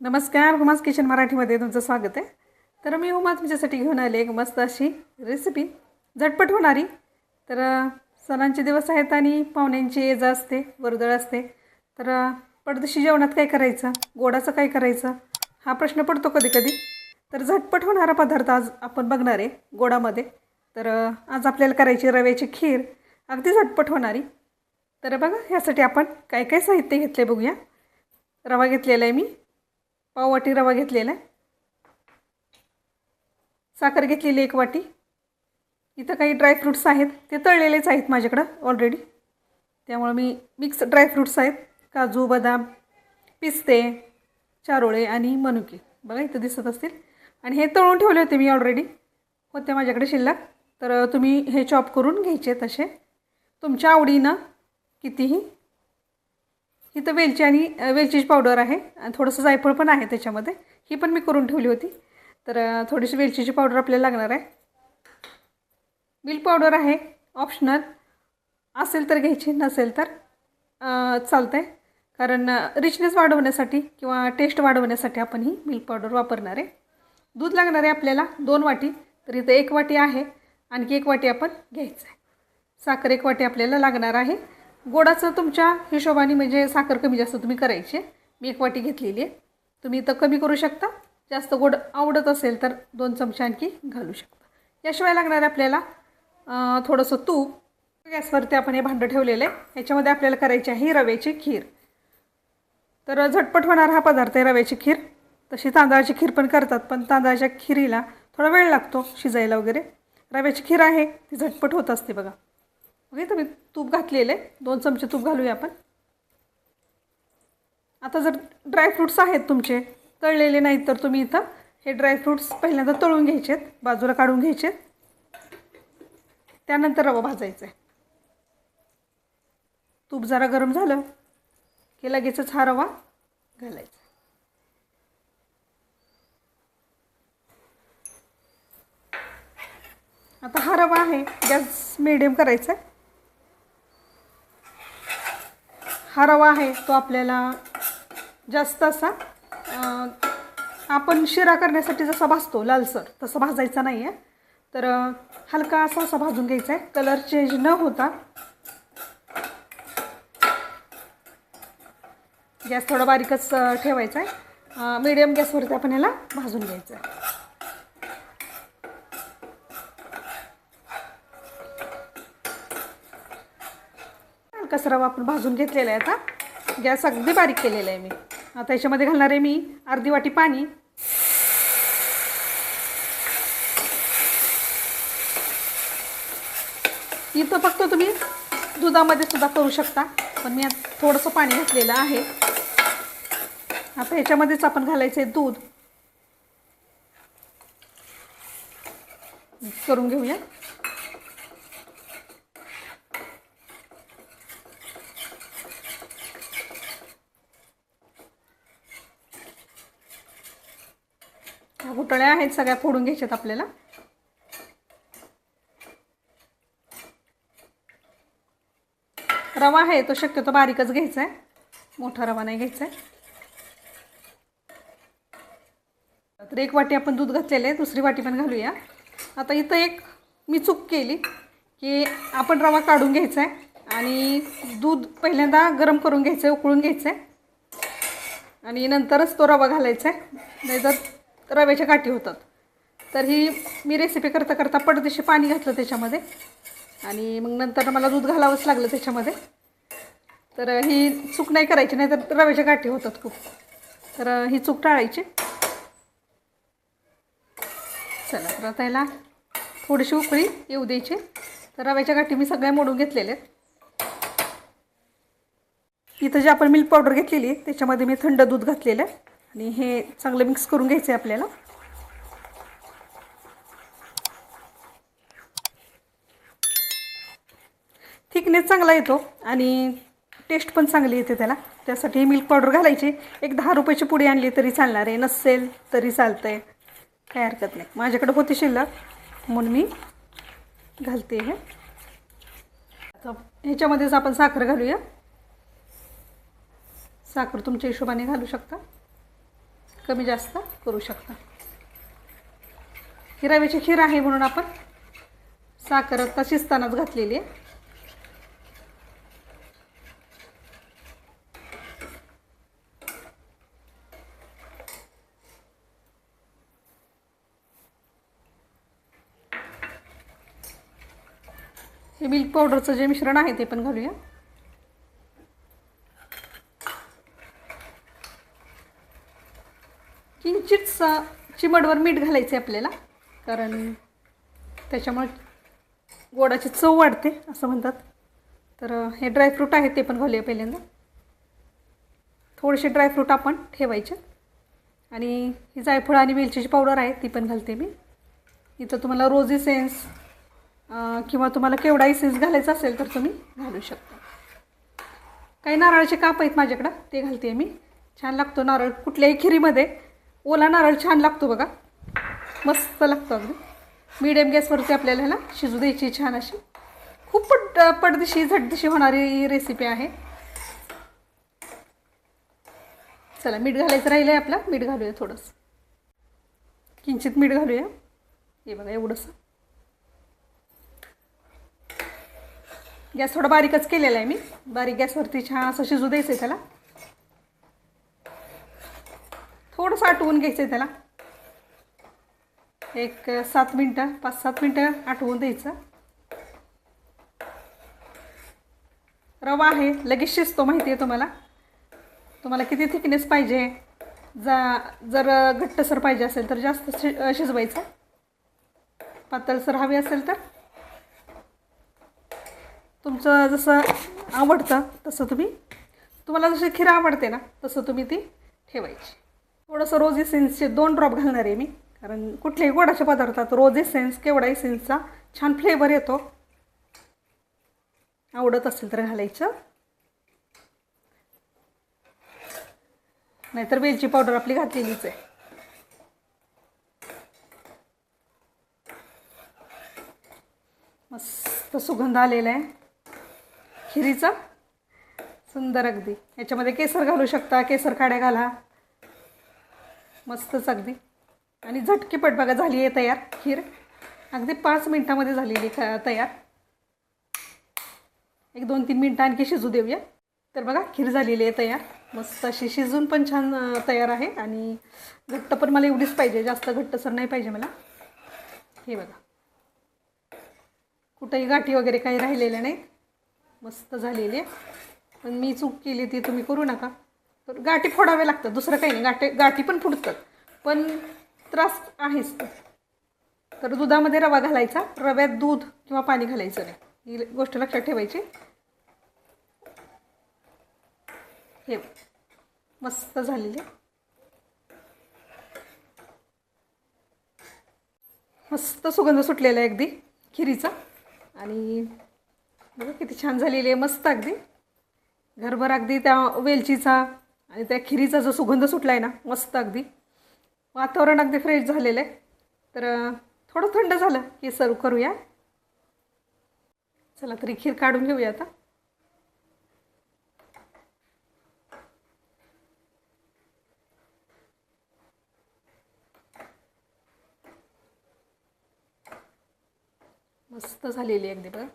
नमस्कार hummus kitchen मराठीमध्ये तुमचं स्वागत आहे. तर मी उमा तुमच्यासाठी घेऊन आले एक मस्त अशी रेसिपी झटपट होणारी. तर सणांचे दिवस आहेत आणि पाहुण्यांची ये असते वर्दळ असते. तर पडदशी जेवणात काय करायचं? गोडाचं काय करायचं? हा प्रश्न पडतो कधी कधी. तर झटपट होणारा पदार्थ आज आपण बघणार आहे गोडामध्ये. तर आज आपल्याला करायची रव्याची खीर. अगदी झटपट होणारी. तर बघा ह्यासाठी आपण काय काय साहित्य घेतले बघूया. रवा घेतलेला आहे मी. पाव वाटी रवा घेतलेला आहे. साखर घेतलेली एक वाटी. इथं काही ड्रायफ्रूट्स आहेत. ते तळलेलेच आहेत माझ्याकडं ऑलरेडी त्यामुळं मी मिक्स ड्रायफ्रूट्स आहेत. काजू बदाम पिस्ते चारोळे आणि मनुके. बघा इथं दिसत असतील. आणि हे तळून ठेवले होते मी ऑलरेडी होते माझ्याकडे शिल्लक. तर तुम्ही हे चॉप करून घ्यायचे तसे. तुमच्या आवडीनं कितीही इथं वेलची आणि वेलचीची पावडर आहे. आणि थोडंसं जायफळ पण आहे त्याच्यामध्ये. ही पण मी करून ठेवली होती. तर थोडीशी वेलचीची पावडर आपल्याला लागणार आहे. मिल्क पावडर आहे. ऑप्शनल असेल तर घ्यायची नसेल तर चालतं आहे कारण रिचनेस वाढवण्यासाठी किंवा टेस्ट वाढवण्यासाठी आपण ही मिल्क पावडर वापरणार आहे. दूध लागणार आहे आपल्याला दोन वाटी. तर इथं एक वाटी आहे. आणखी एक वाटी आपण घ्यायचं आहे साखर एक वाटी आपल्याला लागणार आहे. गोडाचं तुमच्या हिशोबाने म्हणजे साखर कमी जास्त तुम्ही करायची आहे. मी एक वाटी घेतलेली आहे. तुम्ही इथं कमी करू शकता. जास्त गोड आवडत असेल तर दोन चमचे आणखी घालू शकता. याशिवाय लागणार आहे आपल्याला थोडंसं तूप. गॅसवरती आपण हे भांडं ठेवलेलं आहे. ह्याच्यामध्ये आपल्याला करायची आहे रव्याची खीर. तर झटपट होणार हा पदार्थ आहे रव्याची खीर. तशी तांदळाची खीर पण करतात पण तांदळाच्या खिरीला थोडा वेळ लागतो शिजायला वगैरे. रव्याची खीर आहे ती झटपट होत असते बघा. ओके तर मी तूप घातलेलं आहे. दोन चमचे तूप घालूया आपण. आता जर ड्रायफ्रूट्स आहेत तुमचे तळलेले नाहीत तर तुम्ही इथं हे ड्रायफ्रूट्स पहिल्यांदा तळून घ्यायचे आहेत बाजूला काढून घ्यायचे त्यानंतर रवा भाजायचा आहे. तूप जरा गरम झालं की लगेचच हा रवा घालायचा. आता हा रवा आहे गॅस मिडियम करायचा आहे. हा रवा आहे तो आपल्याला जास्त असा आपण शिरा करण्यासाठी जसा भाजतो लालसर तसं भाजायचा नाही आहे तर हलका असा असा भाजून घ्यायचा आहे कलर चेंज न होता गॅस थोडा बारीकच ठेवायचा आहे मीडियम गॅसवरती आपण ह्याला भाजून घ्यायचं आहे कचरा वापरून आपण भाजून घेतलेला आहे आता. गॅस अगदी बारीक केलेला आहे मी. आता याच्यामध्ये घालणार आहे मी अर्धी वाटी पाणी. इथं फक्त तुम्ही दुधामध्ये सुद्धा करू शकता पण मी थोडंसं पाणी घातलेलं आहे. आता ह्याच्यामध्येच आपण घालायचं आहे दूध. मिक्स करून घेऊया. घोटळ्या आहेत सगळ्या फोडून घ्यायच्यात आपल्याला. रवा आहे तो शक्यतो बारीकच घ्यायचा आहे मोठा रवा नाही घ्यायचा आहे तर एक वाटी आपण दूध घातलेलं आहे दुसरी वाटी पण घालूया. आता इथं एक मी चूक केली की आपण रवा काढून घ्यायचा आहे आणि दूध पहिल्यांदा गरम करून घ्यायचं आहे उकळून घ्यायचं आहे आणि नंतरच तो रवा घालायचा आहे नाहीतर रव्याच्या गाठी होतात. तर ही मी रेसिपी करता करता पडदेशी पाणी घातलं त्याच्यामध्ये. आणि मग नंतर मला दूध घालावंच लागलं त्याच्यामध्ये. तर ही चूक नाही करायची नाही तर रव्याच्या गाठी होतात खूप. तर ही चूक टाळायची. चला तर आता याला थोडीशी उकळी येऊ द्यायची. तर रव्याच्या गाठी मी सगळ्या मोडून घेतलेल्या आहेत. इथं जे आपण मिल्क पावडर घेतलेली आहे त्याच्यामध्ये मी थंड दूध घातलेलं आहे. आणि हे चांगलं मिक्स करून घ्यायचं आहे आपल्याला. थिकनेस चांगला येतो आणि टेस्ट पण चांगली येते त्याला. त्यासाठी मिल्क पावडर घालायची. एक दहा रुपयाची पुडी आणली तरी चालणार आहे. नसेल तरी चालतं आहे काही हरकत नाही. माझ्याकडे होती शिल्लक. म्हणून मी घालते हे. आता ह्याच्यामध्येच आपण साखर घालूया. साखर तुमच्या हिशोबाने घालू शकता. कमी जास्त करू शकता. ही रव्याची खीर आहे म्हणून आपण साखर आता शिजतानाच घातलेली आहे. हे मिल्क पावडरचं जे मिश्रण आहे ते पण घालूया. किंचितसा चिमडवर मीठ घालायचं आहे आपल्याला. कारण त्याच्यामुळे गोडाची चव वाढते असं म्हणतात. तर हे ड्रायफ्रूट आहे ते पण घालूया पहिल्यांदा. थोडेसे ड्रायफ्रूट आपण ठेवायचे. आणि ही जायफळ आणि वेलचीची पावडर आहे ती पण घालते मी. इथं तुम्हाला रोजी सेन्स किंवा तुम्हाला केवढाही सेन्स घालायचा असेल तर तुम्ही घालू शकता. काही नारळाचे काप आहेत माझ्याकडं ते घालते मी. छान लागतो नारळ कुठल्याही खिरीमध्ये. ओला नारळ छान लागतो बघा. मस्त लागतो अगदी. मिडियम गॅसवरती आपल्याला ह्याला शिजू द्यायची छान अशी. खूप पट पटदिशी झटदिशी होणारी रेसिपी आहे. चला मीठ घालायचं राहिलं आहे आपलं. मीठ घालूया थोडंसं. किंचित मीठ घालूया. हे बघा एवढंसं. गॅस थोडा बारीकच केलेला आहे मी. बारीक गॅसवरती छान असं शिजू द्यायचं आहे त्याला. थोडंसं आठवून घ्यायचं आहे त्याला. एक सात मिनटं पाच सात मिनटं आठवून द्यायचं. रवा आहे लगेच शिजतो माहिती आहे तुम्हाला? तुम्हाला किती थिकनेस पाहिजे? जा जर घट्टसर पाहिजे असेल तर जास्त शि शिजवायचं. पातळसर हवी असेल तर. तुमचं जसं आवडतं तसं तुम्ही तुम्हाला जशी खीर आवडते ना तसं तुम्ही ती ठेवायची. थोडंसं रोज इसेन्सचे दोन ड्रॉप घालणार आहे मी. कारण कुठल्याही गोडाच्या पदार्थात रोज इसेन्स केवढा इसेन्सचा छान फ्लेवर येतो. आवडत असेल तर घालायचं. नाहीतर वेलची पावडर आपली घातलेलीच आहे. मस्त सुगंध आलेला आहे. खिरीचा. सुंदर अगदी. याच्यामध्ये केसर घालू शकता. केसर काड्या घाला. मस्तच अगदी. आणि झटकीपट बघा झाली आहे तयार खीर. अगदी पाच मिनटामध्ये झालेली ख तयार. एक दोन तीन मिनटं आणखी शिजू देऊया. तर बघा खीर झालेली आहे तयार. मस्त अशी शिजून पण छान तयार आहे. आणि घट्ट पण मला एवढीच पाहिजे. जास्त घट्टसर नाही पाहिजे मला. हे बघा. कुठंही गाठी वगैरे काही राहिलेल्या नाहीत मस्त झालेली आहे. पण मी चूक केली ती तुम्ही करू नका. तर गाठी फोडाव्या लागतात. दुसरं काही नाही. गाठी गाठी पण फुटतात पण त्रास आहेच तर दुधामध्ये रवा घालायचा. रव्यात दूध किंवा पाणी घालायचं नाही. ही गोष्ट लक्षात ठेवायची. हे मस्त झालेली. आहे. मस्त सुगंध सुटलेला आहे अगदी खिरीचा. आणि बघा किती छान झालेली आहे. मस्त अगदी. घरभर अगदी त्या वेलचीचा आणि त्या खिरीचा जो सुगंध सुटला आहे ना मस्त अगदी. वातावरण अगदी फ्रेश झालेलं आहे तर थोडं थंड झालं की सर्व करूया. चला तरी खीर काढून घेऊया आता. मस्त झालेली आहे अगदी बघा.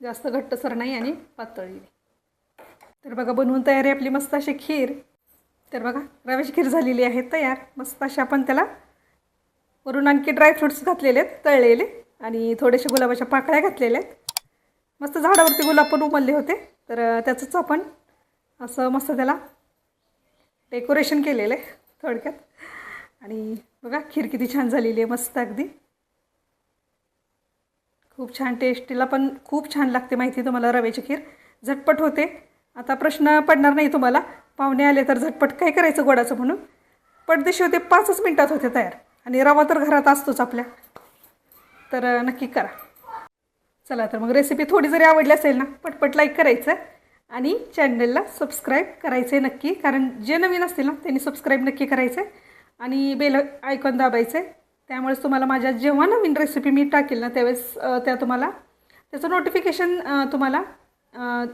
जास्त घट्टसर नाही आणि पातळी. तर बघा बनवून तयारी आपली मस्त अशी खीर. तर बघा रव्याची खीर झालेली आहे तयार. मस्त अशा आपण त्याला वरून आणखी ड्रायफ्रुट्स घातलेले आहेत तळलेले. आणि थोडेसे गुलाबाच्या पाकळ्या घातलेल्या आहेत. मस्त झाडावरती गुलाब पण उमलले होते. तर त्याचंच आपण असं मस्त त्याला डेकोरेशन केलेलं आहे थोडक्यात. आणि बघा खीर किती छान झालेली आहे मस्त अगदी. खूप छान टेस्टीला पण खूप छान लागते माहिती तुम्हाला रव्याची खीर. झटपट होते. आता प्रश्न पडणार नाही तुम्हाला. पाहुणे आले तर झटपट काय करायचं गोडाचं म्हणून? पडदेशी होते पाचच मिनटात होते तयार. आणि रवा तर घरात असतोच आपल्या. तर नक्की करा. चला तर मग रेसिपी थोडी जरी आवडली असेल ना पटपट लाईक करायचं. आणि चॅनलला सबस्क्राईब करायचं आहे नक्की कारण जे नवीन असतील ना त्यांनी सबस्क्राईब नक्की करायचं आहे आणि बेल आयकॉन दाबायचं आहे त्यामुळेच तुम्हाला माझ्या जेव्हा नवीन रेसिपी मी टाकेल ना त्यावेळेस त्या तुम्हाला त्याचं नोटिफिकेशन तुम्हाला